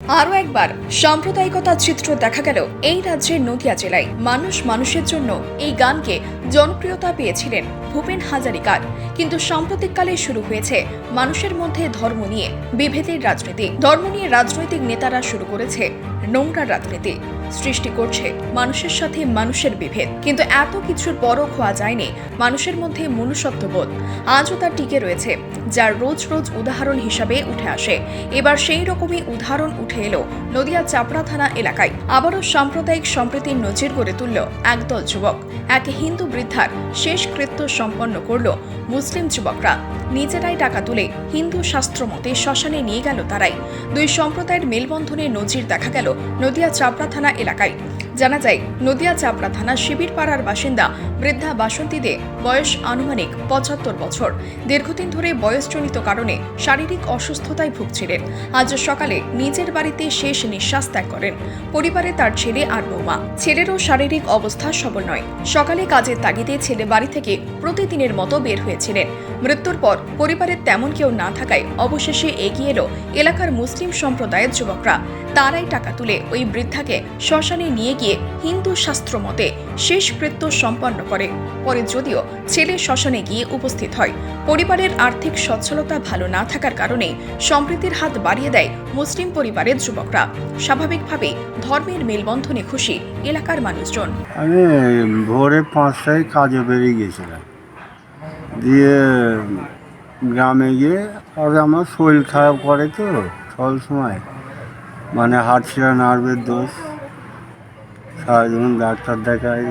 আরও একবার, সাম্প্রদায়িকতার চিত্র দেখা গেল এই রাজ্যের নদিয়া জেলায়। মানুষ মানুষের জন্য এই গানকে জনপ্রিয়তা পেয়েছিলেন ভূপেন হাজারিকার। কিন্তু সাম্প্রতিককালে শুরু হয়েছে মানুষের মধ্যে ধর্ম নিয়ে বিভেদের রাজনীতি। ধর্ম নিয়ে রাজনৈতিক নেতারা শুরু করেছে নোংরা রাজনীতি। সৃষ্টি করছে মানুষের সাথে মানুষের বিভেদ। কিন্তু এত কিছুর পরও খোয়া যায়নি মানুষের মধ্যে মনুষ্যত্ববোধ। আজও তা টিকে রয়েছে, যার রোজ রোজ উদাহরণ হিসাবে উঠে আসে। এবার সেই রকমই উদাহরণ উঠে এলো নদিয়া চাপড়া থানা এলাকায়। আবারও সাম্প্রদায়িক সম্প্রীতির নজির গড়ে তুলল একদল যুবক। এক হিন্দু বৃদ্ধার শেষ কৃত্য সম্পন্ন করল মুসলিম যুবকরা। নিজেরাই টাকা তুলে হিন্দু শাস্ত্র মতে শ্মশানে নিয়ে গেল তারাই। দুই সম্প্রদায়ের মেলবন্ধনে নজির দেখা গেল নদিয়া চাপড়া থানা এলাকায়। জানা যায়, নদিয়া চাপড়া থানা শিবির পাড়ার বাসিন্দা বৃদ্ধা বাসন্তী দে বয়স আনুমানিক পঁচাত্তর বছর। দীর্ঘদিন ধরে বয়সজনিত কারণে শারীরিক অসুস্থতায় ভুগছিলেন। আজ সকালে নিজের বাড়িতে শেষ নিঃশ্বাস ত্যাগ করেন। পরিবারে তার ছেলে আর বৌমা। ছেলেরও শারীরিক অবস্থা সবল নয় সকালে কাজের তাগিদে ছেলে বাড়ি থেকে প্রতিদিনের মতো বের হয়েছিলেন। মৃত্যুর পর পরিবারের তেমন কেউ না থাকায় অবশেষে এগিয়ে এলো এলাকার মুসলিম সম্প্রদায়ের যুবকরা। তারাই টাকা তুলে ওই বৃদ্ধাকে শ্মশানে নিয়ে গিয়ে হিন্দু শাস্ত্র মতে শেষ কৃত্য সম্পন্ন করে। পরে যদিও ছেলে শ্মশানে গিয়ে উপস্থিত হয়, পরিবারের আর্থিক সচ্ছলতা ভালো না থাকার কারণে সম্প্রীতির হাত বাড়িয়ে দেয় মুসলিম পরিবারের যুবকরা। স্বাভাবিকভাবেই ধর্মের মেলবন্ধনে খুশি এলাকার মানুষজন। আমি ভোরে পাঁচটায় কাজে বেরিয়ে গেছিলাম দিয়ে গ্রামে গিয়ে আর আমার শরীর খারাপ করে তো, সব সময়। মানে হাটছিলা নার্ভের দোষ। সারাদিন ডাক্তার দেখাই।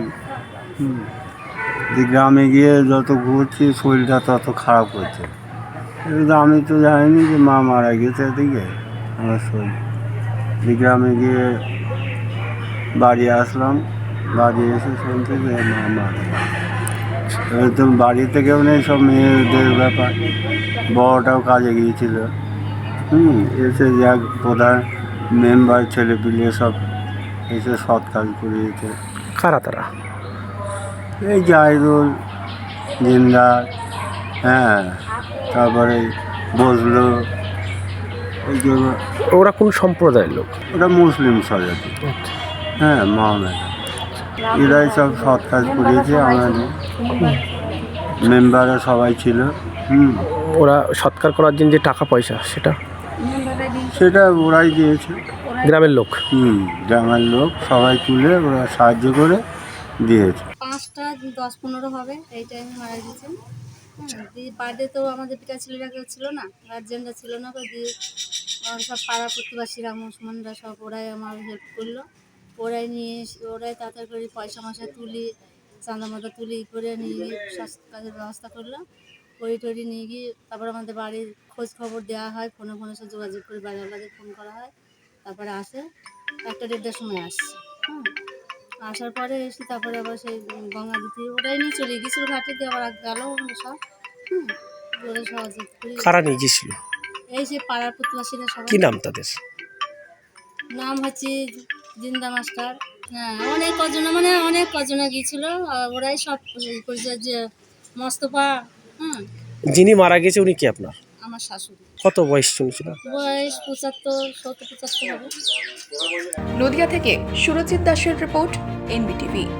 দিয়ে গ্রামে গিয়ে যত ঘুরছি শরীরটা তত খারাপ হচ্ছে। কিন্তু আমি তো জানিনি যে মা মারা গেছে এদিকে। আমার শরীর। দিয়ে গ্রামে গিয়ে বাড়ি আসলাম বাড়ি এসে শুনতে যে মা মারা। এবার তো বাড়ি থেকেও নেই সব মেয়েদের ব্যাপার। বড়টাও কাজে গিয়েছিল। হুম এসে যাক প্রধান মেম্বার ছেলে পিলে সব এসে সৎ কাজ করে করিয়েছে। কারা তারা? এই জাহিদুল জিন্দার হ্যাঁ তারপরে বসল এই যে ওরা কোন সম্প্রদায়ের লোক? ওটা মুসলিম সজাতি। হ্যাঁ মহামেডা এরাই সব সৎ কাজ করিয়েছে আমাদের মেম্বাররা সবাই ছিল। হুম। ওরা সৎকার করার জন্য যে টাকা পয়সা সেটা? সেটা ওরাই দিয়েছে। গ্রামের লোক। হুম গ্রামের লোক সবাই তুলে ওরা সাহায্য করে দিয়েছে। পাঁচটা দশ পনেরো হবে এই টাইমে মারা গেছেন। হ্যাঁ বার্থডে তো আমাদের পিতা ছেলেরা কেউ ছিল না গার্জেনরা ছিল না তো দিয়ে সব পাড়া প্রতিবাসীরা মুসলমানরা সব ওরাই আমার হেল্প করল। ওরাই নিয়ে এসে- ওরাই তাড়াতাড়ি করে পয়সা মশা তুলি চাঁদা মাদা তুলি করে নিয়ে স্বাস্থ্য কাজের ব্যবস্থা করল। করি টরি নিয়ে গিয়ে তারপর আমাদের বাড়ির খোঁজ খবর দেওয়া হয় ফোনে ফোনে সব যোগাযোগ করে বাড়িওয়ালাদের ফোন করা হয়। তারপরে আসে একটা দেড়টার সময় আসছে হ্যাঁ আসার পরে এসে তারপরে আবার সেই গঙ্গা দিতে ওটাই নিয়ে চলে গেছিল ঘাটে দিয়ে আবার গেল সব হুম। ওরা সহযোগ করি কারা নিয়ে গেছিল এই যে পাড়ার প্রতিবাসীরা সবাই। কি নাম তাদের? নাম হচ্ছে জিন্দা মাস্টার হ্যাঁ অনেক কজনে মানে অনেক কজনে গিয়েছিল ওরাই সব করেছে যে মস্তফা হ্যাঁ যিনি মারা গেছে উনি কি আপনার? আমার শাশুড়ি। কত বয়স শুনছিল বয়স পঁচাত্তর সত্তর পঁচাত্তর হবে। নদিয়া থেকে সুরজিৎ দাসের রিপোর্ট এনবিটিভি।